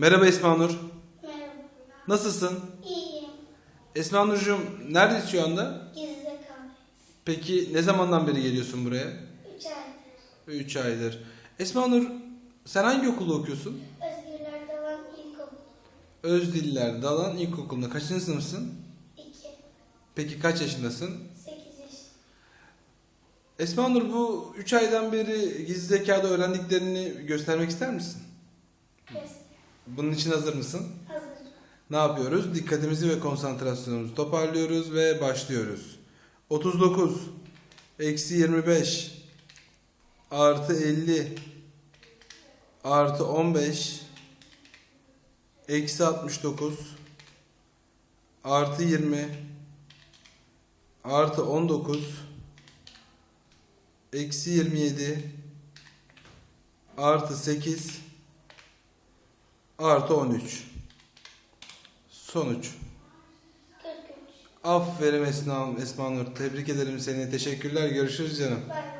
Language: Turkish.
Merhaba Esma Nur. Merhaba. Nasılsın? İyiyim. Esma Nurcuğum neredesin şu anda? Gizli kahve. Peki ne zamandan beri geliyorsun buraya? Üç aydır. 3 aydır. Esma Nur sen hangi okulda okuyorsun? Özgürler Davan İlkokul. Özdiller Dalan İlkokulu'nda. Kaçıncı sınıfsın? İki. Peki kaç yaşındasın? Sekiz yaş. Esma Nur bu 3 aydan beri gizli zekada öğrendiklerini göstermek ister misin? Göster. Bunun için hazır mısın? Hazır. Ne yapıyoruz? Dikkatimizi ve konsantrasyonumuzu toparlıyoruz ve başlıyoruz. 39 eksi 25 artı 50 artı 15 eksi 69 artı 20 artı 19 eksi 27 artı 8 artı 13 Sonuç. 43. Aferin Esma, Esma Nur. Tebrik ederim seni. Teşekkürler. Görüşürüz canım. Bay.